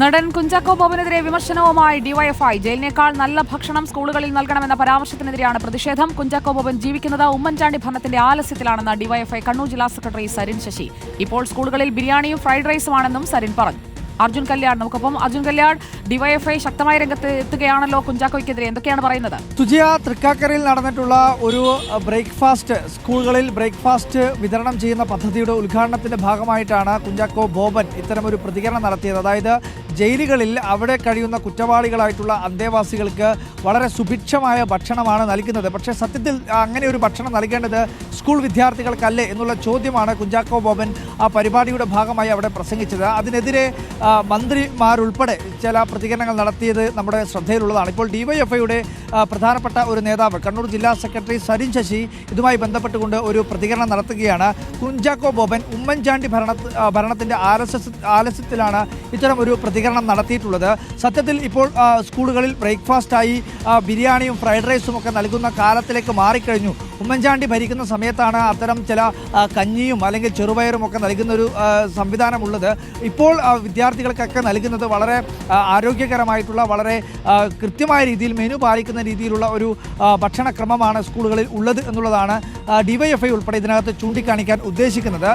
നടൻ കുഞ്ചാക്കോ ബോബനെതിരെ വിമർശനവുമായി ഡിവൈഎഫ്ഐ ജയിലിനേക്കാൾ നല്ല ഭക്ഷണം സ്കൂളുകളിൽ നൽകണമെന്ന പരാമർശത്തിനെതിരെയാണ് പ്രതിഷേധം. കുഞ്ചാക്കോ ബോബൻ ജീവിക്കുന്നത് ഉമ്മൻചാണ്ടി ഭരണത്തിന്റെ ആലസ്യത്തിലാണെന്ന് ഡിവൈഎഫ്ഐ കണ്ണൂർ ജില്ലാ സെക്രട്ടറി സരിൻ ശശി. ഇപ്പോൾ സ്കൂളുകളിൽ ബിരിയാണിയും ഫ്രൈഡ് റൈസുമാണെന്നും സരിൻ പറഞ്ഞു. അർജുൻ കല്യാൺ നമുക്കൊപ്പം. അർജുൻ കല്യാൺ ഡിവൈഎഫ്ഐ ശക്തമായ രംഗത്ത് എത്തുകയാണല്ലോ കുഞ്ചാക്കോയ്ക്കെതിരെ. എന്തൊക്കെയാണ് പറയുന്നത്? സുജിയ തൃക്കാക്കരയിൽ നടന്നിട്ടുള്ള ഒരു ബ്രേക്ക്ഫാസ്റ്റ് സ്കൂളുകളിൽ ബ്രേക്ക്ഫാസ്റ്റ് വിതരണം ചെയ്യുന്ന പദ്ധതിയുടെ ഉദ്ഘാടനത്തിന്റെ ഭാഗമായിട്ടാണ് കുഞ്ചാക്കോ ബോബൻ ഇത്തരമൊരു പ്രതികരണം നടത്തിയത്. അതായത് ജയിലുകളിൽ അവിടെ കഴിയുന്ന കുറ്റവാളികളായിട്ടുള്ള അന്തേവാസികൾക്ക് വളരെ സുഭിക്ഷമായ ഭക്ഷണമാണ് നൽകുന്നത്. പക്ഷേ സത്യത്തിൽ അങ്ങനെ ഒരു ഭക്ഷണം നൽകേണ്ടത് സ്കൂൾ വിദ്യാർത്ഥികൾക്കല്ലേ എന്നുള്ള ചോദ്യമാണ് കുഞ്ചാക്കോ ബോബൻ ആ പരിപാടിയുടെ ഭാഗമായി അവിടെ പ്രസംഗിച്ചത്. അതിനെതിരെ മന്ത്രിമാരുൾപ്പെടെ ചില പ്രതികരണങ്ങൾ നടത്തിയത് നമ്മുടെ ശ്രദ്ധയിലുള്ളതാണ്. ഇപ്പോൾ ഡിവൈഎഫ്ഐയുടെ പ്രധാനപ്പെട്ട ഒരു നേതാവ് കണ്ണൂർ ജില്ലാ സെക്രട്ടറി സരിൻ ശശി ഇതുമായി ബന്ധപ്പെട്ടുകൊണ്ട് ഒരു പ്രതികരണം നടത്തുകയാണ്. കുഞ്ചാക്കോ ബോബൻ ഉമ്മൻചാണ്ടി ഭരണ ഭരണത്തിന്റെ ആലസ്യ ആലസ്യത്തിലാണ് ഇത്തരം ഒരു പ്രതികരണം നടത്തിയിട്ടുള്ളത്. സത്യത്തിൽ ഇപ്പോൾ സ്കൂളുകളിൽ ബ്രേക്ക്ഫാസ്റ്റായി ബിരിയാണിയും ഫ്രൈഡ് റൈസും ഒക്കെ നൽകുന്ന കാലത്തിലേക്ക് മാറിക്കഴിഞ്ഞു. ഉമ്മൻചാണ്ടി ഭരിക്കുന്ന സമയത്താണ് അത്തരം ചില കഞ്ഞിയും അല്ലെങ്കിൽ ചെറുപയറും ഒക്കെ നൽകുന്ന ഒരു സംവിധാനമുള്ളത്. ഇപ്പോൾ വിദ്യാർത്ഥികൾക്കൊക്കെ നൽകുന്നത് വളരെ ആരോഗ്യകരമായിട്ടുള്ള വളരെ കൃത്യമായ രീതിയിൽ മെനു പാലിക്കുന്ന രീതിയിലുള്ള ഒരു ഭക്ഷണക്രമമാണ് സ്കൂളുകളിൽ ഉള്ളത് എന്നുള്ളതാണ് ഡിവൈഎഫ്ഐ ഉൾപ്പെടെ ഇതിനകത്ത് ചൂണ്ടിക്കാണിക്കാൻ ഉദ്ദേശിക്കുന്നത്.